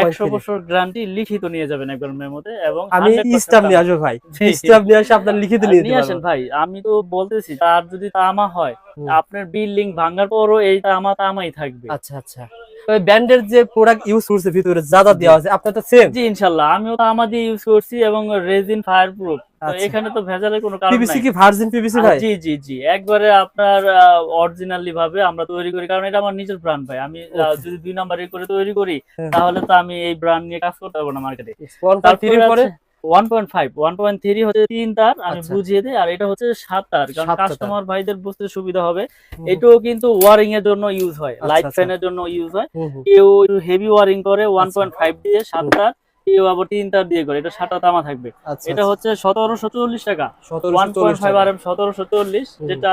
একশো বছর গ্যারান্টি লিখিত নিয়ে যাবেন একবার মেমোতে এবং আমি 100% নিয়ে আসব ভাই। জি। নিয়ে আসে আপনার লিখিত নিয়ে নিয়ে আসেন ভাই আমি তো বলতেছি তার যদি তামা হয়। আপনার বিল্ডিং ভাঙার পরও এই তামা তামাই থাকবে। আচ্ছা আচ্ছা। ব্যান্ডের যে প্রোডাক্ট ইউজ করছে ভিতরে যা যা দেওয়া আছে আপনার তো সেম জি ইনশাল্লাহ আমিও তামা দিয়ে ইউজ করছি এবং রেজিন ফায়ার প্রুফ আচ্ছা। এখানে তো ভেজালের কোনো কারণ পিভিসি কি ভার্জিন পিভিসি ভাই? জি জি জি। একবারে আপনার অরিজিনালি ভাবে আমরা তৈরি করি কারণ এটা আমার নিজের ব্র্যান্ড ভাই। আমি যদি দুই নাম্বারে করে তৈরি করি হ্যাঁ। তাহলে তো আমি এই ব্র্যান্ড নিয়ে কাজ করতে পারব না মার্কেটে 1.3 পরে? One point five one point three হচ্ছে তিন তার আমি আচ্ছা। বুঝিয়ে দিই আর এটা হচ্ছে সাত তার কারণ কাস্টমার ভাইদের বুঝতে সুবিধা হবে। এটাও কিন্তু ওয়ারিং এর জন্য ইউজ হয় আচ্ছা, লাইট আচ্ছা। ফ্যানের জন্য ইউজ হয়। কেউ হেভি ওয়ারিং করে ওয়ান আচ্ছা। পয়েন্ট ফাইভ দিয়ে সাত তার কেউ আবার দিয়ে করে এটা সাতটা তামা থাকবে। আচ্ছা এটা হচ্ছে সতেরোশো চল্লিশ টাকা। One point five R M সতেরোশো চল্লিশ যেটা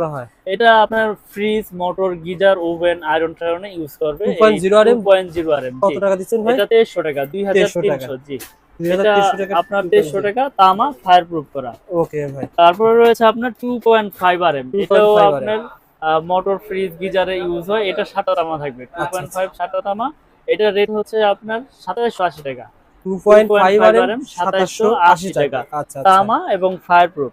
করা হয়? এটা আপনার fridge motor geyser oven iron টায়রনে use করবে। 2.0 RM? Point zero R M কত টাকা দিচ্ছেন ভাই? এটা তেইশশো টাকা 2300 টাকা। জি। 2300 টাকা আপনার দেড়শো টাকা তামা ফায়ার প্রুফ করা। ওকে ভাই। তারপরে রয়েছে আপনার two point five R M এটাও আপনার মোটর ফ্রিজ গিজারে ইউজ হয়। এটা সাতটা তামা থাকবে। টু পয়েন্ট ফাইভ সাতটা তামা। এটা রেট হচ্ছে আপনার সাতাশশো আশি টাকা। 2.5 আর 2.5 2780 টাকা। আচ্ছা আচ্ছা। তামা এবং ফায়ার প্রুফ।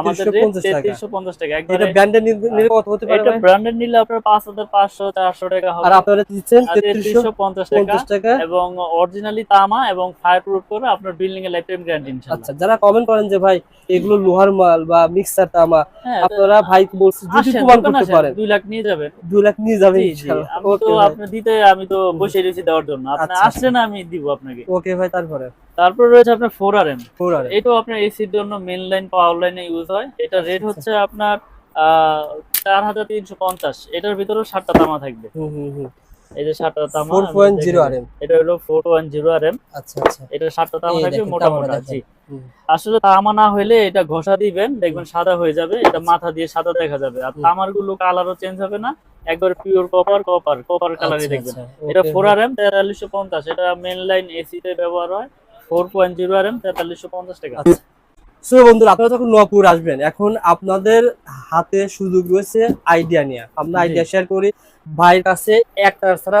আমাদের টাকা। এটা ব্র্যান্ডের নিলে কত হতে পারে এটা ভাই? নিলে আপনার টাকা আর আপনারা দিচ্ছেন? 3350 টাকা। টাকা। এবং অরিজিনালি তামা এবং করে আপনার বিল্ডিং এর লাইফ টাইম গ্যারান্টি ইনশাআল্লাহ। আচ্ছা যারা কমেন্ট করেন যে ভাই এগুলো লোহার মাল বা মিক্সার তামা হ্যাঁ আপনারা ভাই বলছি? যদি প্রমাণ করতে পারেন। দুই লাখ নিয়ে যাবেন। 2 লাখ নিয়ে যাবেন ইনশাআল্লাহ। আমি তো আপনি দিতে আমি তো বসে রয়েছি দেওয়ার জন্য। আপনি আচ্ছা, আসছেন আমি দিব আপনাকে। ওকে ভাই তারপরে। তারপর রয়েছে আপনার ফোর আর এম 4 আর এটাও আপনার এসির জন্য মেন লাইন পাওয়ার লাইনে ইউজ হয়। এটা রেট হচ্ছে আপনার চার হাজার তিনশো পঞ্চাশ। এটার ভিতরেও সাতটা তামা থাকবে। হুম হুম হুম। এই যে সাতটা তামা আমি 4.0 দেখে আর দিই। এটা হলো four one zero R M আচ্ছা আচ্ছা। এটা সাতটা তামা থাকবে দেখেন, মোটা তামাটা মোটা দেখেন। জি। আসলে তামা না হলে এটা ঘষা দিবেন দেখবেন সাদা হয়ে যাবে এটা মাথা দিয়ে সাদা দেখা যাবে। আর হুম। তামারগুলো কালারও চেঞ্জ হবে না। একবার পিওর কপার কপার কপার কালারই আচ্ছা, দেখবেন। আচ্ছা, এটা ফোর আর এম তেতাল্লিশশো পঞ্চাশ। এটা মেন লাইন ব্যবহার হয়। Four point zero R M তেতাল্লিশশো পঞ্চাশ টাকা। আচ্ছা। সো বন্ধুরা আপনারা যখন নপুর আসবেন এখন আপনাদের হাতে সুযোগ রয়েছে আইডিয়া নিয়ে আমরা আইডিয়া শেয়ার করি। ভাইয়ের কাছে একটা ছাড়া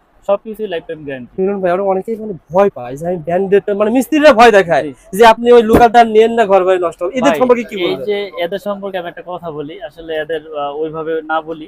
সবকিছুই লাইফ টাইম গ্যারান্টি মিলন ভাই আমরা অনেকেই মানে ভয় পায় যে আমি ব্র্যান্ডেড মানে মিস্ত্রিরা ভয় দেখায় যে আপনি ওই লোকালটা নেন না ঘর বাড়ি নষ্ট হবে। এদের সম্পর্কে কি এই যে এদের সম্পর্কে আমি একটা কথা বলি আসলে এদের ওইভাবে না বলি।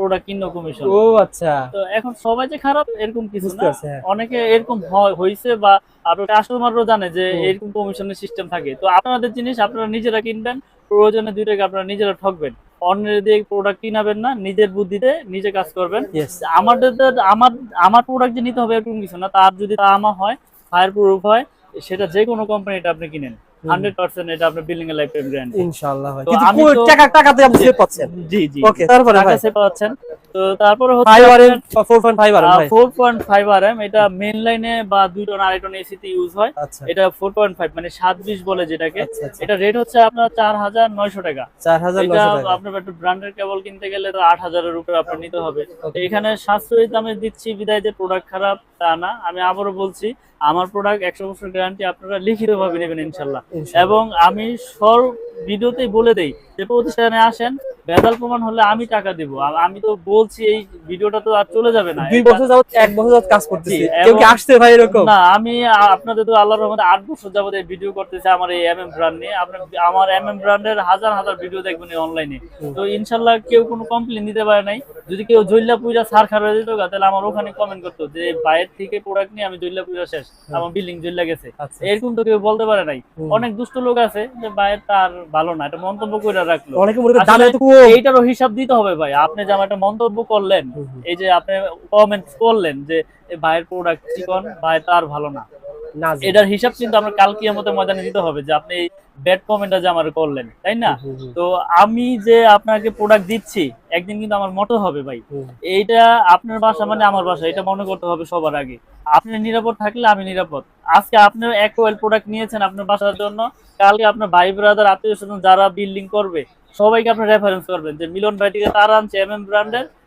প্রোডাক্ট কিনলো কমিশন ও আচ্ছা। তো এখন সবাই যে খারাপ এরকম কিছু না। হ্যাঁ। অনেকে এরকম বা আপনার কাস্টমারও জানে যে এরকম কমিশনের সিস্টেম থাকে। তো আপনাদের জিনিস আপনারা নিজেরা কিনবেন প্রয়োজনে দুই টাকা আপনারা নিজেরা ঠকবেন। অন্যের দিয়ে প্রোডাক্ট কিনাবেন না নিজের বুদ্ধিতে নিজে কাজ করবেন। আমাদের তো- আমার আমার প্রোডাক্ট যে নিতে হবে এরকম কিছু না তার যদি তামা হয় ফায়ার প্রুফ হয় সেটা যে কোনো কোম্পানিটা আপনি কিনেন। এটা আপনার বিল্ডিং এর লাইফ টাইম গ্যারান্টি ইনশাআল্লাহ ভাই কিন্তু আমি কো- তো- টাকা টাকাতে আপনি সেভ পাচ্ছেন? জি জি ওকে তারপরে ভাই। কাছে পাচ্ছেন। তো তারপরে হচ্ছে এম ফোর পয়েন্ট ফাইভ ভাই। Four point five R M এটা লাইনে বা দুই টন আড়াই টন এসিতে ইউজ হয়। এটা ফোর পয়েন্ট ফাইভ মানে সাত বিশ বলে যেটাকে। আচ্ছা আচ্ছা। এটা রেট হচ্ছে আপনার চার হাজার নয়শো টাকা। আপনার একটু ব্র্যান্ডের কেবল কিনতে গেলে আট হাজারের উপরে আপনার নিতে হবে। এখানে সাশ্রয়ী দামে দিচ্ছি বিদায় যে প্রোডাক্ট খারাপ তা না আমি আবারও বলছি আমার প্রোডাক্ট একশো বছর গ্যারান্টি আপনারা লিখিতভাবে নেবেন ইনশাল্লাহ। এবং আমি সব ভিডিওতেই বলে দেই প্রতিষ্ঠানে আসেন ভেজাল প্রমাণ হলে আমি টাকা দিব। আর আমি তো বলছি এই ভিডিওটা তো আর চলে যাবে না। দুই বছর যাবত এক বছর যাবত কাজ করতেছি। কেউ কি আসছে ভাই এরকম? না আমি আপনাদের তো আল্লাহর রহমতে আট বছর যাবত এই ভিডিও করতেছি আমার এই এমএম ব্র্যান্ড নিয়ে। আপনার আমার এমএম ব্র্যান্ডের হাজার হাজার ভিডিও দেখবেন অনলাইনে তো ইনশাল্লাহ কেউ কোনো কমপ্লেন দিতে পারে নাই। যদি কেউ জৈল্লা পুজা সার খারাপ তাহলে আমার ওখানে কমেন্ট করতো যে বাইরের থেকে প্রোডাক্ট নিয়ে আমি জৈল্লা পুজা শেষ। আমার বিল্ডিং জৈল্লা গেছে। আচ্ছা। এরকম তো কেউ বলতে পারে নাই। অনেক দুষ্ট লোক আছে যে বাইরের তার ভালো না এটা মন্তব্য করে রাখল। অনেকে মনে কম। এইটারও হিসাব দিতে হবে ভাই। আপনি যে একটা মন্তব্য করলেন। এই যে আপনি কমেন্ট করলেন যে ভাইয়ের প্রোডাক্ট চিকন ভাই তার ভালো না। না এটার হিসাব কিন্তু আমরা কালকে মতো ময়দানে দিতে হবে যে আপনি ব্যাড কমেন্টটা যে আমার করলেন তাই না? তো আমি যে আপনাকে প্রোডাক্ট দিচ্ছি একদিন কিন্তু আমার মতো হবে ভাই। এইটা আপনার বাসা মানে আমার বাসা এটা মনে করতে হবে সবার আগে। আপনি নিরাপদ থাকলে আমি নিরাপদ। আজকে আপনার এক ওয়েল প্রোডাক্ট নিয়েছেন আপনার বাসার জন্য কালকে আপনার ভাই ব্রাদার আত্মীয় স্বজন যারা বিল্ডিং করবে সবাইকে আপনি রেফারেন্স করবেন যে মিলন ভাই থেকে তার আনছে এম এম ব্র্যান্ডের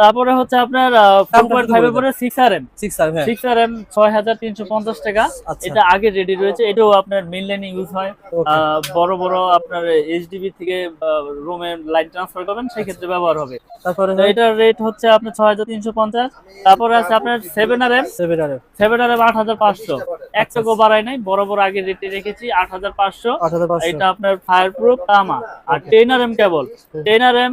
তারপরে হচ্ছে আপনার ফোর পয়েন্ট ফাইভ এর পরে six R M six R হ্যাঁ। সিক্স আর এম ছয় হাজার তিনশো পঞ্চাশ টাকা। আচ্ছা। এটা আগে রেডি রয়েছে। এটাও আপনার মেন লাইনে ইউজ হয়। বড় বড় আপনার এইচডিবি থেকে রুমে লাইন ট্রান্সফার করবেন সেক্ষেত্রে ব্যবহার হবে। তারপরে এটার রেট হচ্ছে আপনার ছয় হাজার তিনশো পঞ্চাশ। তারপরে আছে আপনার seven R M seven R M seven R M আট হাজার পাঁচশো এক বাড়ায় নাই বড় বড় আগে রেটে রেখেছি আট হাজার পাঁচশো। এটা আপনার ফায়ার প্রুফ তামা। আর ten R M cable ten R M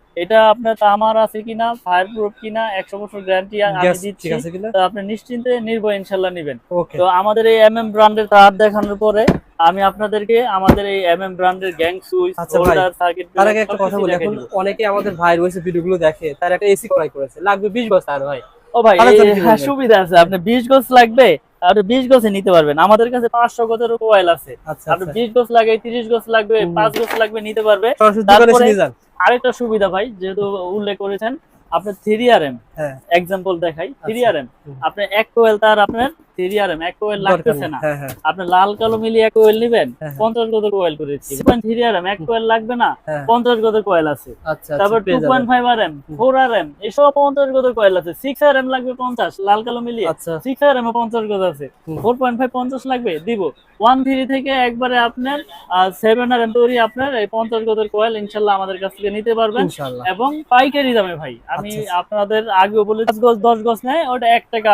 এটা আপনার তামার আছে কিনা ফায়ার প্রুফ কিনা একশো বছর গ্যারান্টি আমি দিচ্ছি। আপনি নিশ্চিন্তে নির্ভয় ইনশাল্লাহ নেবেন। তো আমাদের এই এম এম ব্র্যান্ডের তার দেখানোর পরে আমি আপনাদেরকে আমাদের এই এম এম ব্র্যান্ডের গ্যাং সুইচ ভাই, হোল্ডার সার্কিট তার আগে একটা কথা বলি এখন অনেকে আমাদের ভাই রয়েছে ভিডিওগুলো দেখে তার একটা এসি ক্রয় করেছে লাগবে বিশ বছর আর ভাই। ও ভাই হ্যাঁ, সুবিধা আছে আপনি বিশ গজ লাগবে আপনি বিশ গজে নিতে পারবেন। আমাদের কাছে পাঁচশো গজের কোয়েল আছে। আচ্ছা আপনি আচ্ছা। বিশ গজ লাগে তিরিশ গজ লাগবে পাঁচ গজ লাগবে নিতে পারবে। তারপরে- আরেকটা সুবিধা ভাই যেহেতু উল্লেখ করেছেন আপনার থ্রি আর এম হ্যাঁ এক্সাম্পল দেখাই থ্রি। R M. আপনার এক কোয়েল তার আপনার এক কোয়েল লাগতেছে না। হ্যাঁ হ্যাঁ। আপনি লাল কালো মিলিয়ে এক কোয়েল নিবেন হ্যাঁ। পঞ্চাশ গজের কোয়েল থ্রি আর এক কোয়েল লাগবে না পঞ্চাশ গজের কোয়েল আছে। আচ্ছা তারপর আচ্ছা টু পেয়ে point five R M four R M এসব পঞ্চাশ কয়েল আছে। সিক্স আর এম লাগবে পঞ্চাশ লাল কালো মিলিয়ে। আচ্ছা। সিক্স আর এম পঞ্চাশ গজ আছে। ফোর পয়েন্ট ফাইভ পঞ্চাশ লাগবে দিব। ওয়ান থ্রি থেকে একবারে আপনার সেভেন আর এম তৈরি আপনার এই পঞ্চাশ গজের কয়েল ইনশাল্লাহ আমাদের কাছ থেকে নিতে পারবেন। ইনশাআল্লাহ এবং পাইকারি দামে ভাই আমি আপনাদের আগে বলে পাঁচ গজ দশ গজ নেয় ওটা এক টাকা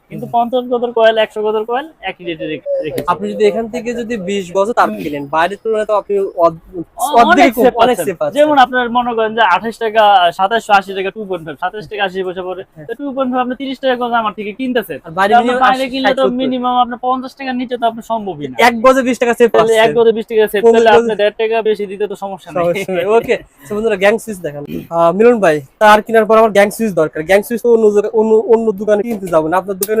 কিন্তু পঞ্চাশ গজের কয়েল একশো গজের কয়েল একই রেটে আপনি যদি এখান থেকে যদি বিশ গজ তার কিনেন বাইরের তুলনায় তো আপনি অনেক। সেফ যেমন আপনার মনে করেন যে আঠাশ টাকা সাতাশশো আশি টাকা টু পয়েন্ট ফাইভ সাতাশ টাকা আশি পয়সা পরে টু পয়েন্ট ফাইভ আপনি তিরিশ টাকা করে আমার থেকে কিনতেছেন। বাইরে তো আপনি minimum বাইরে 80, কিনলে তো মিনিমাম আপনার পঞ্চাশ টাকার নিচে তো আপনার সম্ভবই না। এক গজে বিশ টাকা তাহলে এক গজে বিশ টাকা তাহলে আপনি দেড় টাকা বেশি দিতে তো সমস্যা নেই। ওকে বন্ধুরা গ্যাং সুইচ দেখান। মিলন ভাই তার কেনার পর আমার গ্যাং সুইচ দরকার। গ্যাং সুইচ তো অন্য অন্য দোকানে কিনতে যাব না। আপনার দোকানে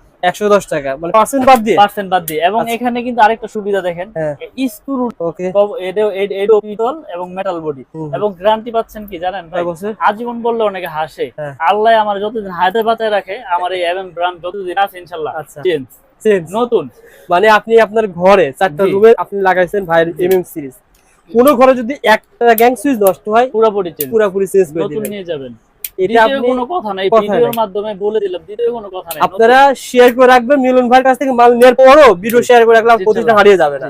একশো দশ টাকা মানে পার্সেন্ট বাদ দিয়ে? পার্সেন্ট বাদ দিয়ে। এবং আচ্ছা। এখানে কিন্তু আরেকটা সুবিধা দেখেন হ্যাঁ। স্ক্রু ওকে। এডো পিতল এবং মেটাল বডি এবং গ্যারান্টি পাচ্ছেন কি জানেন ভাই? আজীবন বললে অনেকে হাসে। হ্যাঁ। আল্লাহ আমার যতদিন হাতে বাঁচায় রাখে আমার এই এমএম ব্র্যান্ড যতদিন আছে ইনশাল্লাহ। আচ্ছা। চেঞ্জ চেঞ্জ নতুন। মানে আপনি আপনার ঘরে চারটা রুমে আপনি লাগাইছেন ভাইয়ের এমএম সিরিজ কোন ঘরে যদি একটা গ্যাং সুইচ নষ্ট হয় পুরোপুরি চেঞ্জ পুরোপুরি চেঞ্জ করে নতুন নিয়ে যাবেন। এটা আপনি কোনো কথা নাই ভিডিওর মাধ্যমে বলে দিলাম দ্বিতীয় কোনো কথা নাই। আপনারা শেয়ার করে রাখবেন মিলন ভাইয়ের কাছ থেকে মাল নেওয়ার পরও ভিডিও শেয়ার করে রাখলে প্রতিটা হারিয়ে যাবে না।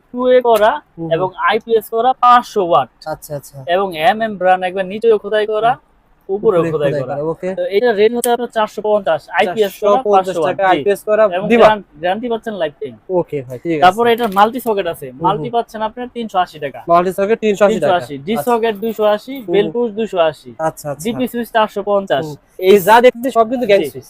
করা এবং আইপিএস করা পাঁচশো ওয়াট। আচ্ছা আচ্ছা। এবং এম এম একবার নিচেও খোদাই করা উপরেও খোদাই করা। এটা রেট হচ্ছে আপনার চারশো পঞ্চাশ আইপিএস করা পাঁচশো ওয়াট। টাকা আইপিএস করা গ্যারান্টি পাচ্ছেন লাইফ টাইম ওকে ভাই তারপরে এটার মাল্টি সকেট আছে। মাল্টি পাচ্ছেন আপনার তিনশো আশি টাকা। মাল্টি সকেট তিনশো আশি তিনশো টাকা আশি ডি সকেট দুইশো আশি। আচ্ছা আচ্ছা। সুইচ চারশো পঞ্চাশ। এই যা দেখতে সব কিন্তু switch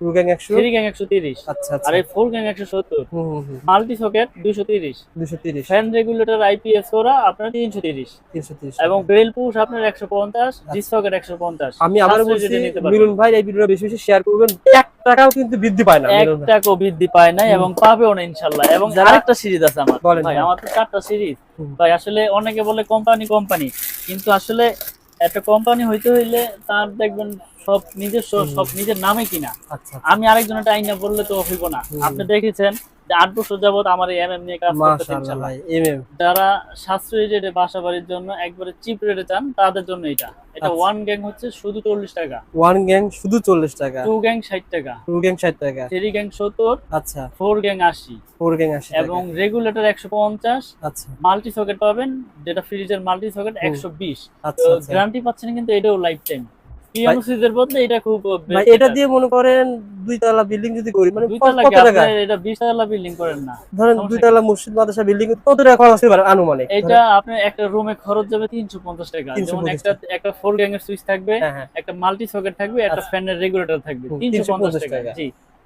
to gang three gang আচ্ছা আচ্ছা। আর এই four gang multi socket fan regulator IPS করা আপনার তিনশো তিরিশ। তিনশো তিরিশ এবং বেল পুশ আপনার সকেট আমি আবার বলছি। মিলন ভাই এই ভিডিওটা বেশি বেশি শেয়ার করবেন। এক টাকাও কিন্তু বৃদ্ধি পায় না এক টাকাও বৃদ্ধি পায় এবং পাবেও না এবং আরেকটা সিরিজ আছে আমার। ভাই আমার তো চারটা সিরিজ ভাই আসলে অনেকে বলে কোম্পানি কোম্পানি কিন্তু আসলে একটা কোম্পানি হইতে হইলে তার দেখবেন সব নিজস্ব সব নিজের নামে কিনা। আচ্ছা আমি আরেকজনের টাইনা বললে তো হইব না। আপনি দেখেছেন আট বছর যাবত আমার এই এমএম নিয়ে কাজ করতেছে যারা সাশ্রয়ী রেটে বাসা বাড়ির জন্য একবারে চিপ রেটে চান তাদের জন্য এটা। এটা আচ্ছা। ওয়ান গ্যাং হচ্ছে শুধু চল্লিশ টাকা। ওয়ান গ্যাং শুধু চল্লিশ টাকা। টু গ্যাং ষাট টাকা। টু গ্যাং ষাট টাকা। থ্রি গ্যাং সত্তর আচ্ছা। ফোর গ্যাং আশি। ফোর গ্যাং আশি এবং রেগুলেটর একশো পঞ্চাশ। আচ্ছা। মাল্টি সকেট পাবেন যেটা ফ্রিজের মাল্টি সকেট একশো বিশ। আচ্ছা আচ্ছা। গ্যারান্টি পাচ্ছেন কিন্তু এটাও লাইফ টাইম পিয়ানো বদলে এটা খুব ভাই এটা দিয়ে মনে করেন দুই তলা বিল্ডিং যদি করি মানে কত টাকা? এটা বিশ তলা বিল্ডিং করেন না? ধরেন দুইতলা মসজিদ মাদ্রাসা বিল্ডিং কত টাকা খরচ হতে পারে আনুমানিক? এটা আপনার একটা রুমে খরচ যাবে তিনশো পঞ্চাশ টাকা। 350 যেমন একটা একটা ফোর গ্যাং এর সুইচ থাকবে হ্যাঁ হ্যাঁ। একটা মাল্টি সকেট থাকবে একটা আচ্ছা। ফ্যানের রেগুলেটর থাকবে তিনশো পঞ্চাশ 350 টাকা। টাকা। জি।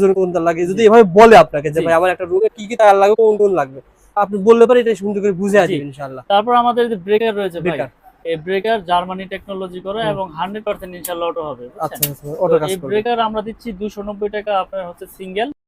জন্য কোন তার লাগে? যদি এভাবে বলে আপনাকে যে। ভাই আমার একটা রুমে কি কি তার লাগবে কোন কোন লাগবে? আপনি বললে পারে এটা সুন্দর করে বুঝে আসবে ইনশাল্লাহ ইনশাআল্লাহ। তারপর আমাদের যে ব্রেকার রয়েছে ভাই এই ব্রেকার জার্মানি টেকনোলজি করে এবং হান্ড্রেড পার্সেন্ট ইনশাল্লাহ অটো হবে আচ্ছা আচ্ছা অটো কাজ কাজ এই ব্রেকার আমরা দিচ্ছি দুশো নব্বই টাকা আপনার হচ্ছে সিঙ্গেল